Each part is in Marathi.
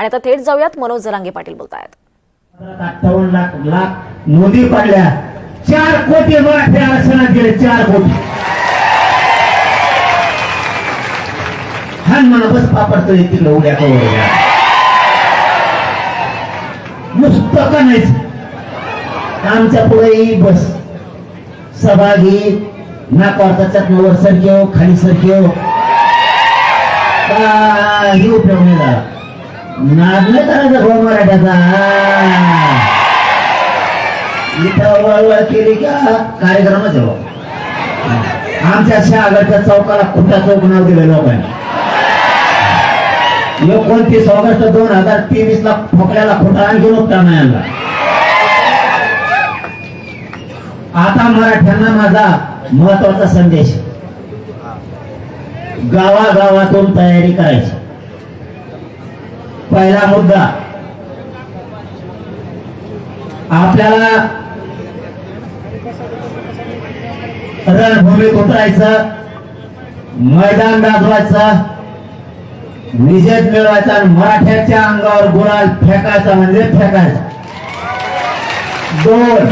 आणि आता थेट जाऊयात मनोज जरांगे पाटील बोलतायत. अठ्ठावन्न लाख लाख नोंदी पडल्या. चार कोटी मराठी आरक्षणात गेले चार कोटी. हा मला बस पापडतो तिकडे उड्या कवर नुसतं का नाहीच? आमच्या पुढे बस. सभा घे नाकवारताच्यात वर सरकेव खाली सरकेव. काही उपयोग नाही झाला. नादलं करायचं भाऊ मराठ्याचा. इथं वळवळ केली का कार्यक्रमच आहे बाबा आमच्या शहागडच्या चौकाला खुटा चौक नाव दिलं लोकांनी? एकोणतीस ऑगस्ट दोन हजार तेवीस ला ठोकल्याला खोटा आणखी नुकता नाही आणला आता मराठ्यांना माझा महत्त्वाचा संदेश. गावागावातून तयारी करायची. पहिला मुद्दा. आपल्याला रणभूमी उतरायचं मैदान गाजवायचं विजय मिळवायचा आणि मराठ्याच्या अंगावर गुलाल फेकायचा म्हणजे फेकायचा. दोन.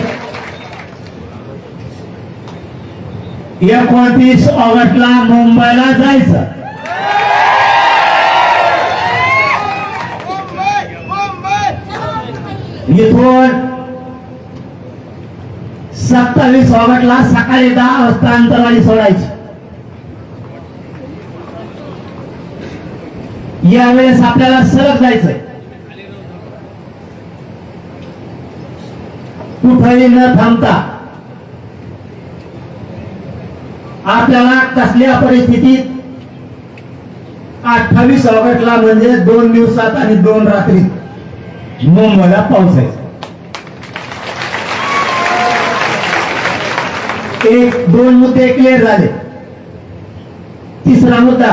एकोणतीस ऑगस्टला मुंबईला जायचं. इथून सत्तावीस ऑगस्टला सकाळी दहा वाजता अंतरवाडी सोडायची. यावेळेस आपल्याला सरक जायचंय. कुठेही न थांबता आपल्याला कसल्या परिस्थितीत अठ्ठावीस ऑगस्टला म्हणजे दोन दिवसात आणि दोन रात्रीत मुंबईला पावसायचं. एक दोन मुद्दे क्लिअर झाले. तिसरा मुद्दा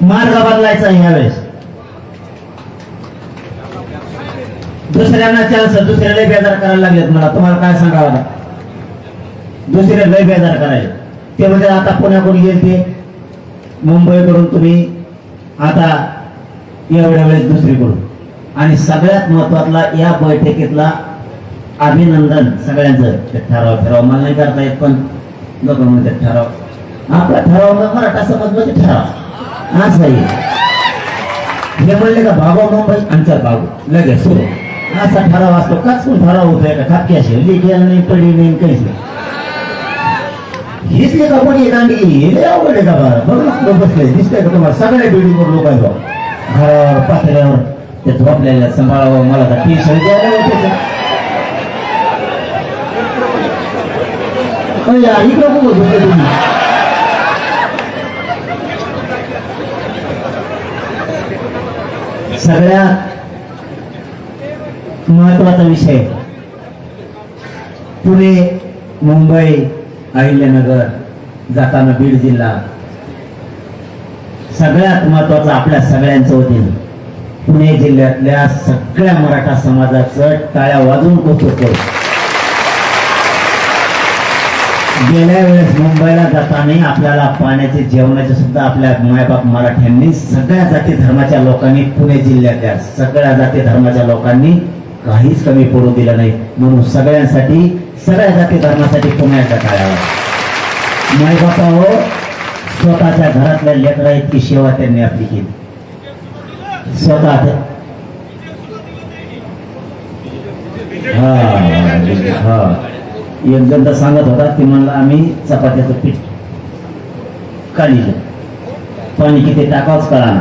मार्ग बदलायचा यावेळेस. दुसऱ्यांना चान्स दुसऱ्या लय बेजार करायला लागलेत मला. तुम्हाला काय सांगावं दुसरे लय बेजार करायचे ते म्हणजे आता पुण्याकडून गेलते. मुंबईकडून तुम्ही आता एवढ्या वेळेस दुसरीकडून आणि सगळ्यात महत्वातला या बैठकीतला अभिनंदन सगळ्यांचं. ठराव ठराव मला नाही करता येत पण लोक म्हणते ठराव. आपला ठराव मराठा समज म्हणजे ठराव. असं आहे हे म्हणले का भागो मुंबई आमचा भागो लगेच सुरू. असा ठराव असतो. काच कोण ठराव होतोय का? खापकी असेल लिहिली नाही पडली नाही काहीच नाही. हीच नाही का? कोणी दांडी हे लय का बरं? बघ ना बसले दिसतंय का तुम्हाला? सगळ्या बिल्डिंगवर लोक आहे बाबा घरावर पातळ्यावर ते झोपलेल्या सांभाळावं. मला तर टी शर्ट द्यायला होते इकडं बघू झोपले तुम्ही. सगळ्यात महत्त्वाचा विषय. पुणे मुंबई अहिल्यानगर जाताना बीड जिल्हा. सगळ्यात महत्वाचं आपल्या सगळ्यांचं वतीनं पुणे जिल्ह्यातल्या सगळ्या मराठा समाजाचं टाळ्या वाजवून कौतुक करू गेल्या वेळेस मुंबईला जाताना आपल्याला पाण्याचे जेवणाचे सुद्धा आपल्या मायबाप मराठ्यांनी सगळ्या जाती धर्माच्या लोकांनी पुणे जिल्ह्यातल्या सगळ्या जाती धर्माच्या लोकांनी काहीच कमी पडू दिलं नाही. म्हणून सगळ्यांसाठी सगळ्या जाती धर्मासाठी पुण्याच्या काळावर मायबापा हो स्वतःच्या घरातल्या लेकरा इतकी सेवा त्यांनी आपली केली. स्वतः हा हा. एक जण तर सांगत होता की म्हणला आम्ही चपात्याचं पीठ काढलं. पाणी किती टाकावंच कळा